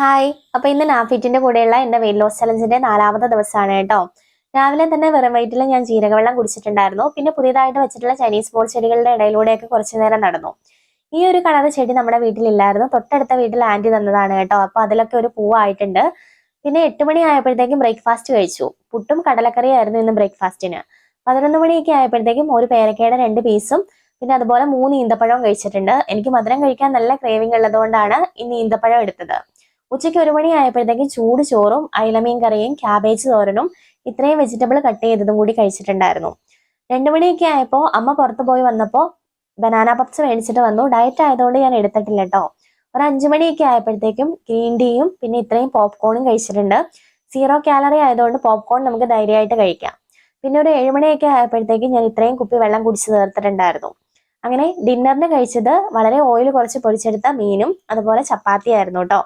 Hi അപ്പൊ ഇന്ന് നാഫിറ്റിന്റെ കൂടെയുള്ള എന്റെ വെയിറ്റ് ലോസ് ചലഞ്ചിന്റെ നാലാമത്തെ ദിവസമാണ് കേട്ടോ. രാവിലെ തന്നെ വെറും വയറ്റിൽ ഞാൻ ജീരകവെള്ളം കുടിച്ചിട്ടുണ്ടായിരുന്നു. പിന്നെ പുതിയതായിട്ട് വെച്ചിട്ടുള്ള ചൈനീസ് ബോൾ ചെടികളുടെ ഇടയിലൂടെയൊക്കെ കുറച്ചു നേരം നടന്നു. ഈ ഒരു കളർ ചെടി നമ്മുടെ വീട്ടിലില്ലായിരുന്നു. തൊട്ടടുത്ത വീട്ടിൽ ആന്റി തന്നതാണ് കേട്ടോ. അപ്പൊ അതിലൊക്കെ ഒരു പൂവായിട്ടുണ്ട്. പിന്നെ എട്ട് മണി ആയപ്പോഴത്തേക്കും ബ്രേക്ക്ഫാസ്റ്റ് കഴിച്ചു. പുട്ടും കടലക്കറിയായിരുന്നു ഇന്ന് ബ്രേക്ക്ഫാസ്റ്റിന് പതിനൊന്ന് മണിയൊക്കെ ആയപ്പോഴത്തേക്കും ഒരു പേരക്കയുടെ രണ്ട് പീസും പിന്നെ അതുപോലെ മൂന്ന് ഈന്തപ്പഴവും കഴിച്ചിട്ടുണ്ട്. എനിക്ക് മധുരം കഴിക്കാൻ നല്ല ക്രേവിംഗ് ഉള്ളതുകൊണ്ടാണ് ഇന്ന് ഈന്തപ്പഴം എടുത്തത്. ഉച്ചയ്ക്ക് ഒരു മണി ആയപ്പോഴത്തേക്കും ചൂട് ചോറും അയിലമീൻ കറിയും ക്യാബേജ് തോരനും ഇത്രയും വെജിറ്റബിൾ കട്ട് ചെയ്തതും കൂടി കഴിച്ചിട്ടുണ്ടായിരുന്നു. രണ്ടു മണിയൊക്കെ ആയപ്പോൾ അമ്മ പുറത്തു പോയി വന്നപ്പോൾ ബനാന പപ്സ് മേടിച്ചിട്ട് വന്നു. ഡയറ്റ് ആയതുകൊണ്ട് ഞാൻ എടുത്തിട്ടില്ല കേട്ടോ ഒരു അഞ്ചു മണിയൊക്കെ ആയപ്പോഴത്തേക്കും ഗ്രീൻ ടീയും പിന്നെ ഇത്രയും പോപ്കോണും കഴിച്ചിട്ടുണ്ട്. സീറോ കാലറി ആയതുകൊണ്ട് പോപ്കോൺ നമുക്ക് ധൈര്യമായിട്ട് കഴിക്കാം. പിന്നെ ഒരു ഏഴുമണിയൊക്കെ ആയപ്പോഴത്തേക്കും ഞാൻ ഇത്രയും കുപ്പി വെള്ളം കുടിച്ച് തീർത്തിട്ടുണ്ടായിരുന്നു. അങ്ങനെ ഡിന്നറിന് കഴിച്ചത് വളരെ ഓയിൽ കുറച്ച് പൊരിച്ചെടുത്ത മീനും അതുപോലെ ചപ്പാത്തി ആയിരുന്നു കേട്ടോ